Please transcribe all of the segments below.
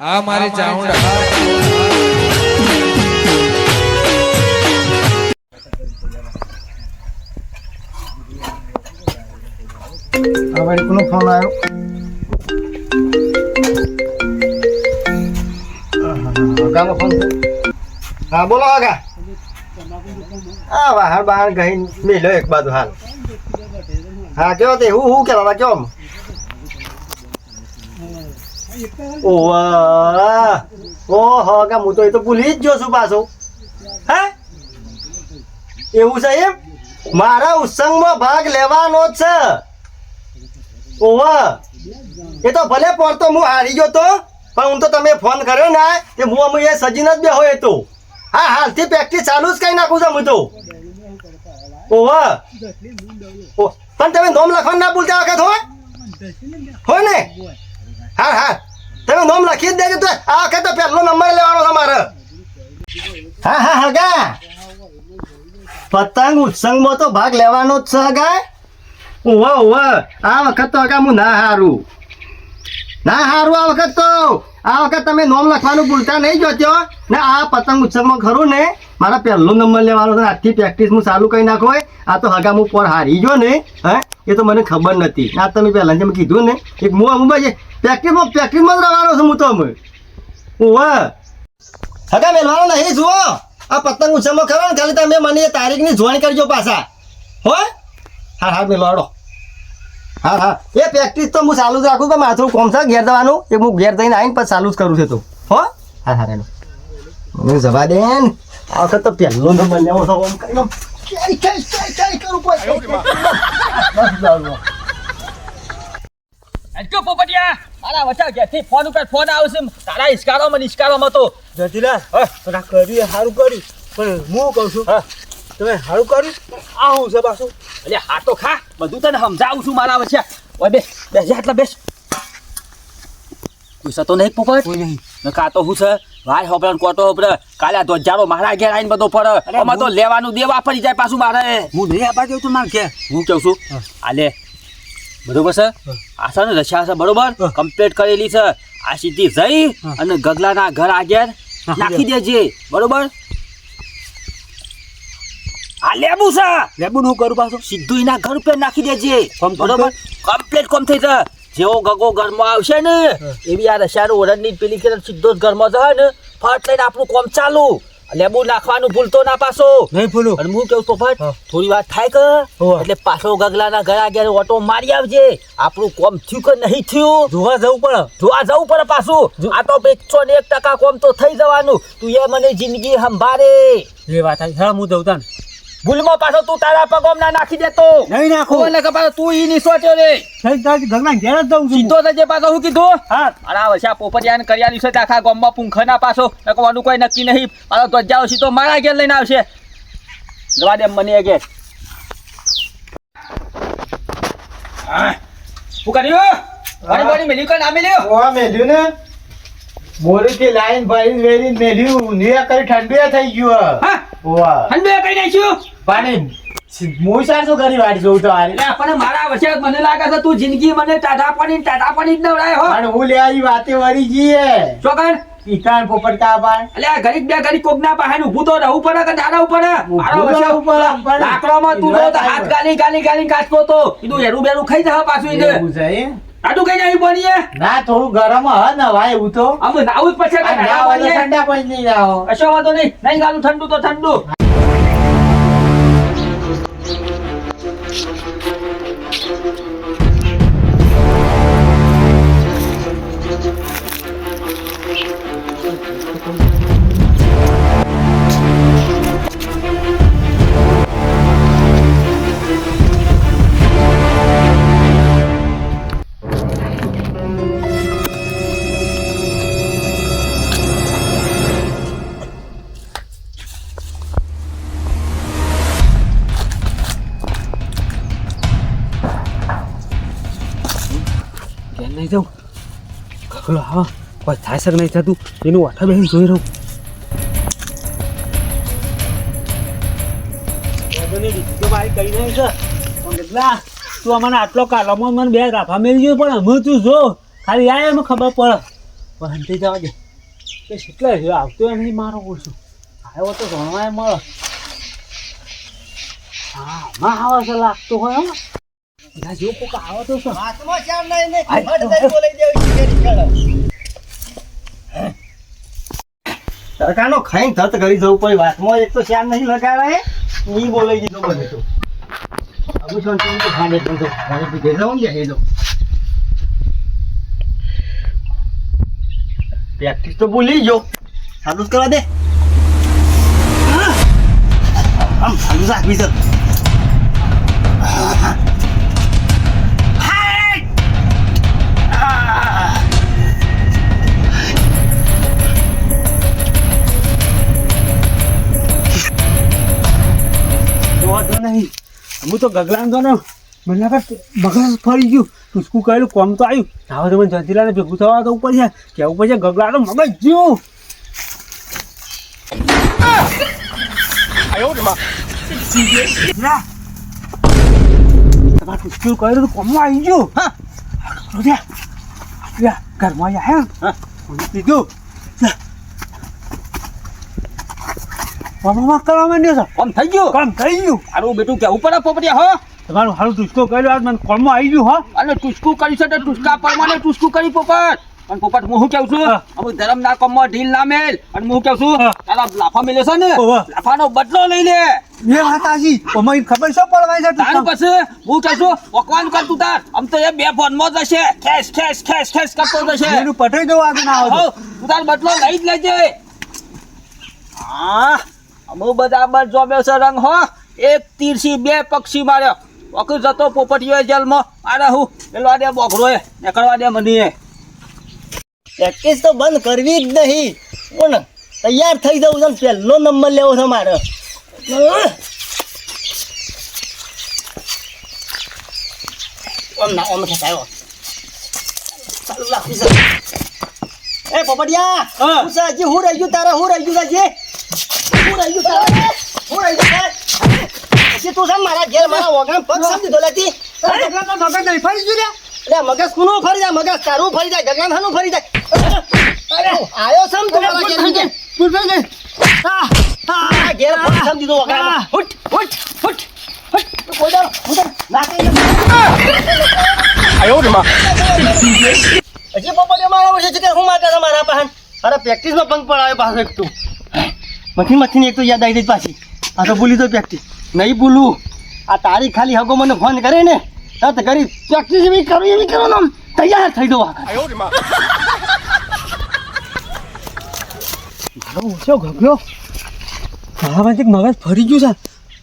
આ મારી ચાઉંડા આ વળી કોનો ફોન આવ્યો? હગાનો ફોન છે? હા બોલો હગા હા બહાર બહાર ગઈ મેલ્યો એક બાજુ હાલ. હા કેવો તે? હું હું કેવા કેમ? ઓવા હો કે હું તો એ તો ભૂલી જ છું પાછો. હે? એવું છે એમ? મારા ઉત્સંગમાં ભાગ લેવાનો જ છે. ઓવા, એ તો ભલે પડતો, હું હારી ગયો તો, પણ હું તો તમે ફોન કર્યો ને કે હું અમે એ સજીન જ બેહો એ તો. હા, હાલથી પ્રેક્ટિસ ચાલુ જ કઈ નાખું છું હું તો. ઓવા, ઓ, પણ તમે નોમ લખવાનું ના ભૂલતા વખત હોય હોય ને? હા હા. તમે નોમ લખી જ દેજો તો. આ વખતે પહેલો નંબર લેવાનો તમારે હા હા હગા પતંગ ઉત્સંગમાં તો ભાગ લેવાનો જ છે હગા ઓવા ઓવા આ વખત તો હગા હું ના હારું. ના હારું આ વખત તો. આ વખત તમે નોમ લખવાનું ભૂલતા નહીં જોતો ને આ પતંગ ઉત્સવમાં ખરું ને. મારા પહેલો નંબર લેવાનો છે. આજથી પ્રેક્ટિસ હું ચાલુ કરી નાખો આ તો હગા હું પર હારી ગયો ને. હે? એ તો મને ખબર નથી. આ તમે પહેલાં જેમ કીધું ને, એક હું અમુક ભાઈ પ્રેક્ટિસમાં પ્રેક્ટિસમાં જ રહેવાનો છું હું તો અમે. ઓવા હગા મેલવાનો નહીં જુઓ આ પતંગ ઉત્સવમાં ખરો ને, ખાલી તમે મને એ તારીખની જોઈન કરજો પાછા. હો? હા હા, મેલવાડો. હા હા. એ પ્રેક્ટિસ તો હું ચાલુ જ રાખું કે માથું કોમ છે ઘેર જવાનું. એ હું ઘેર જઈને આવીને પછી ચાલુ જ કરું છું તો. હો? હા હા રેનો હું જવા દે ને. આ વખત તો પહેલો નંબર લેવો છો, ઓમ કરીને. ક્યાંય ક્યાંય ક્યાંય ક્યાંય કરું પછી? પોપટિયા. મારા વચ્ચે ઘેરથી. ફોન ઉપર ફોન આવશે તારા ઇશ્કારોમાં નિષ્કારોમાં તો. જતીલા આ કર્યું સારું કર્યું પણ હું કહું છું તમે સારું કર્યું? આ હું છે પાછું. એટલે હા તો ખા. બધું તને સમજાવું છું મારા વચ્ચે. ઓય બેસ બેસ એટલે બેસ. પૈસા તો નહીં પોપટ. કોઈ નહીં. કાં તો હું છે? ભાઈ હોપડે કોટો હોપરે કાલે ધોજારો મારા ઘેર આવીને બધો પડે. અરે તો લેવાનું દેવા પડી જાય પાછું મારે. હું નહીં આપવા દઉં તો મારે કે હું કહું છું હા. આલે બરોબર છે? આ છે ને રશિયા છે બરોબર. કમ્પ્લીટ કરેલી છે. આ સીધી જઈ અને ગગલાના ઘર આગળ નાખી દેજે. બરોબર? આ લેબુ છે. લેબુ નું કરું પાછું? સીધું એના ઘર ઉપર નાખી દેજે. બરોબર? કમ્પ્લીટ કોમ થઈ છે જેવો ગગો ઘરમાં આવશે ને એવી આ રશિયાનું ઓરડની પેલી કે સીધો જ ઘરમાં જશે ને ફટ લઈને આપણું કોમ ચાલુ. લેબુ નાખવાનું ભૂલતો ના પાછો. નહીં ભૂલું. અને હું કેવું પોપટ. થોડી વાત થાય કે? એટલે પાછો ગગલાના ઘર આગળ ઓટો મારી આવજે. આપણું કોમ થયું કે નહીં થયું? જોવા જવું પડે. જોવા જવું પડે પાછું. આ તો એકસો ને એક ટકા કોમ તો થઈ જવાનું. તું એ મને જિંદગી સંભાળે. એ વાત આવી. હા હું જઉં તાન. ભૂલમાં પાછો તું તારા પગોમ ના નાખી દેતો. નહીં નાખું. કે પાછો તું ઈ નિસોટ્યો રે. થઈ તારી ઘરના ઘેર જ જઉં છું સીધો થજે પાછો હું કીધું? હા. મારા વચ્ચે આ કર્યા કર્યાની આખા ગામમાં પૂંખના પાછો. નકવાનું કોઈ નક્કી નહીં. મારો તો જાવ સીધો મારા ઘેર લઈને આવશે. જવા દે મને કે શું કર્યું? મારી બોડી મેલ્યું કે ના મેલ્યું? હા મેલ્યું ને? બોરીથી લાઈન ભરી વેરી મેલ્યું. નિરા કરી ઠંડુ થઈ ગયું. હા. ઓવા કઈ નાખ્યું? પાણી હું સાર શું કરી વાળી જોઉં તો હારી? એટલે પણ મારા વચ્ચે મને લાગે છે તું જિંદગી મને ટાટા પાણી ટાટા પાણી જ નવડાય હો. પણ હું લે આવી વાતે વળી જઈએ ચોકન ઈકાન પોપટ પાણ એટલે આ ઘડીક બે ઘડીક કોક ના પાસે ઊભું તો પડે કે દાડા ઉપર હાથ ગાલી ગાલી ગાલી કાચતો તો. કીધું હેરું બેરું ખાઈ જા પાછું એને? આટલું કઈ જાય બનીએ? ના થોડું ગરમ હ ને ભાઈ એવું તો. નાવું જ પછી ઠંડા પાણી નહીં આવો કશો વાંધો નહીં. નહીં ગાલું ઠંડુ તો ઠંડુ. ઘેર નહીં જાઉં? ખખલો હા કોઈ થાય છે નહીં થતું. એનું વાઠા બેસીને જોઈ રહું. તું અમને આટલો કાલોમાં મને બે રાફા મેળવી પણ અમે તું જો ખાલી આ એમ ખબર પડે વાંધી જવા દે કે કેટલા છે આવતો નહીં મારો ઓછો આવ્યો તો ભણવાય મળે હા માં આવે છે લાગતો હોય હો જો કોક આવે તો શું? હાથમાં ચાર નહીં ને બોલાઈ દેવી છે ઘેર તડકાનો ખાઈને ધત કરી જવું પડે. વાતમાં એક તો નહીં બોલાઈ દીધો બધે તો. અબુ તો ખાને પણ તો ખાને પ્રેક્ટિસ તો ભૂલી ગયો. સાદું કરવા દે. આમ સાદું રાખવી છે. હું તો ગગલાન ને મને લાગે ફરી ગયું. ટૂસકું કહેલું કોમ તો આવ્યું હવે તો મને જંતીલાને ભેગું થવા તો ઉપર છે. કેવું છે? ગગલાનો મગજ ગયો. તમારે ટુસકું કહેલું તો કોમમાં આવી ગયું. હા. ઘરમાં આવ્યા હા? કીધું? મામા કરવા માંડ્યો છે? કામ થઈ ગયું? કામ થઈ ગયું. તારું બેટું કેવું પડે પોપટિયા હો. તમારું હારું ટુસકો કર્યો આજ મને કોમમાં આવી ગયું હો. અને ટુસકું કરી છે તો ટુસકા પરમાને ટુસકું કરી પોપટ. પણ પોપટ હું શું છું? અમુક ધરમ ના કોમમાં ઢીલ ના મેલ. અને હું કહું છું? તારા લાફા મેલે છે ને? લાફાનો બદલો લઈ લે. એ માતાજી અમારી ખબર શું પડવાય છે તારું? પછી હું કહું છું? વકવાન કર તું તાર. આમ તો એ બે ફોનમાં જ હશે. ખેસ ખેસ ખેસ ખેસ કરતો જશે એનું પટાઈ દઉં આજે ના આવો તું તાર બદલો લઈ જ લેજે. હા. અમુ બધા બસ જોબ્યો છે રંગ હો. એક તીરથી બે પક્ષી માર્યો. વખત જતો પોપટીયો જેલમાં. અરે હું પેલો દે બોકરો એ નીકળવા દે મને પ્રેક્ટિસ તો બંધ કરવી જ નહીં. પણ તૈયાર થઈ જવું છે પહેલો નંબર લેવો છે મારે. ઓમ ના ઓમ ખેંચાયો ચાલુ રાખી છે. એ પોપટિયા હા. રહી ગયું તારે હું રહી ગયું છે હું રહી ગયું તારે હું રહી ગયું તારે હજી તું છે ને મારા ઘેર મારા વગામ પગ સમજી દો લેતી મગજ નહીં ફરી ગયું. અરે મગજ કુનું ફરી જાય મગજ તારું ફરી જાય ગગન ફરી જાય અરે આયો સમ તું મારા ઘેર ઘેર સમજી કોઈ દાડો, નાખી દે. હજી પોપટીયો મારા વર્ષે છે કે હું મારતા મારા પાહન અરે પ્રેક્ટિસમાં પંખ પડાવ્યો પાછો એક તું મથી મથી એક તો યાદ આવી ગઈ પાછી. આ તો ભૂલી તો પ્રેક્ટિસ. નહીં ભૂલું. આ તારી ખાલી હગો મને ફોન કરે ને તત કરી પ્રેક્ટિસ એવી કરું એવી કરો આમ તૈયાર થઈ દો મારો ઓછો ગભ્યો મારા પાસે મગજ ફરી ગયું છે.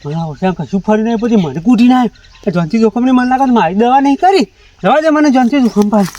મારા ઓછા કશું ફરી નહીં પછી મને કૂટી ના આવ્યું જોખમ ને મને લાગે મારી દવા નહીં કરી. રવા દે મને જંતી જોખમ પાસ.